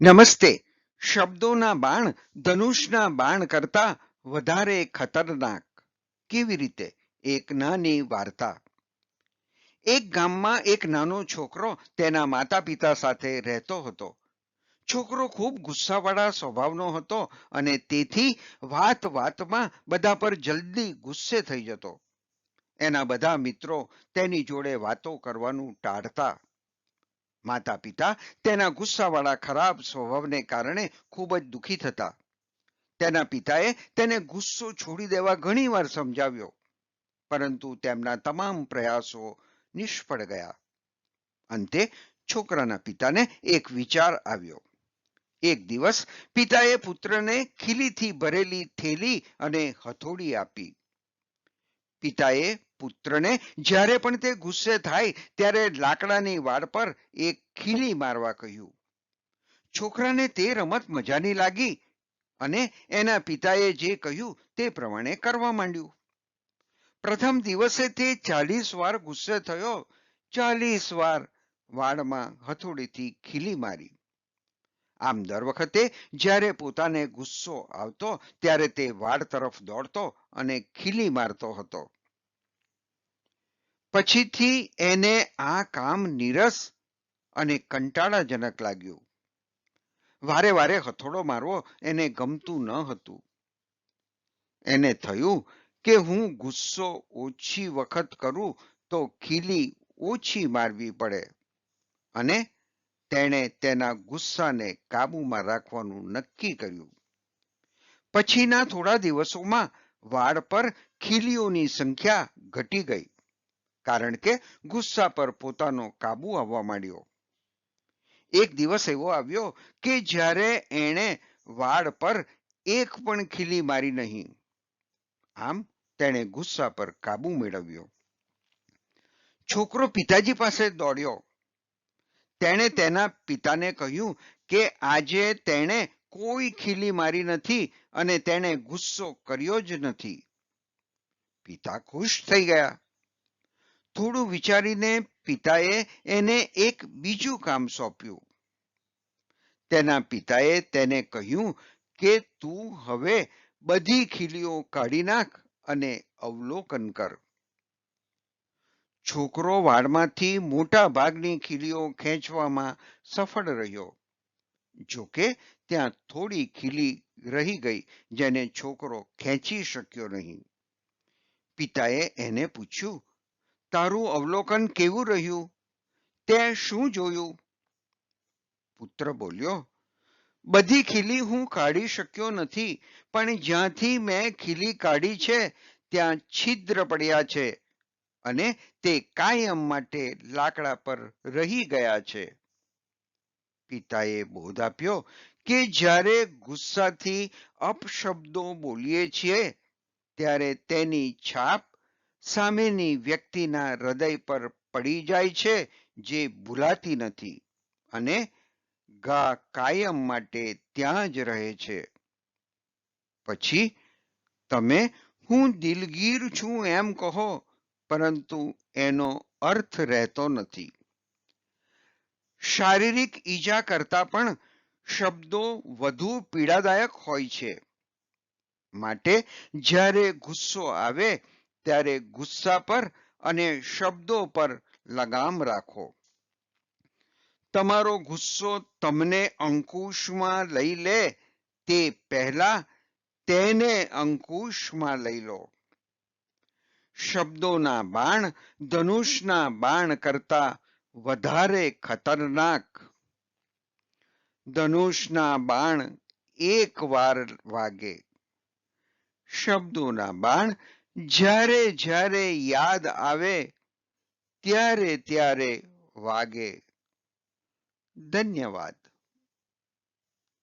નમસ્તે. શબ્દોના બાણ, ધનુષના બાણ કરતા વધારે ખતરનાક. કેવી રીતે? એક નાની વાર્તા. એક ગામમાં એક નાનો છોકરો તેના માતા પિતા સાથે રહેતો હતો. છોકરો ખૂબ ગુસ્સાવાળા સ્વભાવનો હતો અને તેથી વાત વાતમાં બધા પર જલ્દી ગુસ્સે થઈ જતો. એના બધા મિત્રો તેની જોડે વાતો કરવાનું ટાળતા. માતા પિતા તેના ગુસ્સાવાળા ખરાબ સ્વભાવને કારણે ખૂબ જ દુઃખી થતા. તેના પિતાએ તેને ગુસ્સો છોડી દેવા ઘણીવાર સમજાવ્યો, પરંતુ તેમના તમામ પ્રયાસો નિષ્ફળ ગયા. અંતે છોકરાના પિતાને એક વિચાર આવ્યો. એક દિવસ પિતાએ પુત્રને ખીલીથી ભરેલી થેલી અને હથોડી આપી. પિતાએ પુત્રને જ્યારે પણ તે ગુસ્સે થાય ત્યારે લાકડાની વાડ પર એક ખીલી મારવા કહ્યું. છોકરાને તે રમત મજાની લાગી અને એના પિતાએ જે કહ્યું તે પ્રમાણે કરવા માંડ્યું. પ્રથમ દિવસે તે ચાલીસ વાર ગુસ્સે થયો. ચાલીસ વાર વાડમાં હથોડીથી ખીલી મારી. આમ દર વખતે જ્યારે પોતાને ગુસ્સો આવતો ત્યારે તે વાડ તરફ દોડતો અને ખીલી મારતો હતો. પછીથી એને આ કામ નીરસ અને કંટાળાજનક લાગ્યું. વારે વારે હથોડો મારવો એને ગમતું ન હતું. એને થયું કે હું ગુસ્સો ઓછી વખત કરું તો ખીલી ઓછી મારવી પડે અને તેણે તેના ગુસ્સાને કાબૂમાં રાખવાનું નક્કી કર્યું. પછીના થોડા દિવસોમાં વાડ પર ખીલીઓની સંખ્યા ઘટી ગઈ. કારણ કે ગુસ્સા પર પોતાનો કાબુ આવવા માંડ્યો. એક દિવસ એવો આવ્યો કે જ્યારે એણે વાડ પર એક પણ ખીલી મારી નહીં. આમ તેણે ગુસ્સા પર કાબુ મેળવ્યો. છોકરો પિતાજી પાસે દોડ્યો. તેણે તેના પિતાને કહ્યું કે આજે તેણે કોઈ ખીલી મારી નથી અને તેણે ગુસ્સો કર્યો જ નથી. પિતા ખુશ થઈ ગયા. થોડું વિચારીને પિતાએ એને એક બીજું કામ સોંપ્યું. તેના પિતાએ તેને કહ્યું કે તું હવે બધી ખીલીઓ કાઢી નાખ અને અવલોકન કર. છોકરો વાળમાંથી મોટા ભાગની ખીલીઓ ખેંચવામાં સફળ રહ્યો. જોકે ત્યાં થોડી ખીલી રહી ગઈ જેને છોકરો ખેંચી શક્યો નહીં. પિતાએ એને પૂછ્યું તારું અવલોકન કેવું રહ્યું? તે શું જોયું? પુત્ર બોલ્યો, બધી ખીલી હું કાઢી શક્યો નથી, પણ જ્યાંથી મેં ખીલી કાઢી છે, ત્યાં છિદ્ર પડ્યા છે અને તે કાયમ માટે લાકડા પર રહી ગયા છે. પિતાએ બોધ આપ્યો કે જ્યારે ગુસ્સાથી અપશબ્દો બોલીએ છીએ, ત્યારે તેની છાપ સામેની વ્યક્તિના હૃદય પર પડી જાય છે જે ભૂલાતી નથી અને ગા કાયમ માટે ત્યાં જ રહે છે. પછી તમે, હું દિલગીર છું એમ કહો, પરંતુ એનો અર્થ રહેતો નથી. શારીરિક ઈજા કરતા પણ શબ્દો વધુ પીડાદાયક હોય છે. માટે જ્યારે ગુસ્સો આવે ત્યારે ગુસ્સા પર અને શબ્દો પર લગામ રાખો. તમારો ગુસ્સો તમને અંકુશમાં લઈ લે, તે પહેલા તેને અંકુશમાં લઈ લો. શબ્દોના બાણ ધનુષના બાણ કરતા વધારે ખતરનાક. ધનુષના બાણ એક વાર વાગે. શબ્દોના બાણ જ્યારે જ્યારે યાદ આવે ત્યારે ત્યારે વાગે. ધન્યવાદ.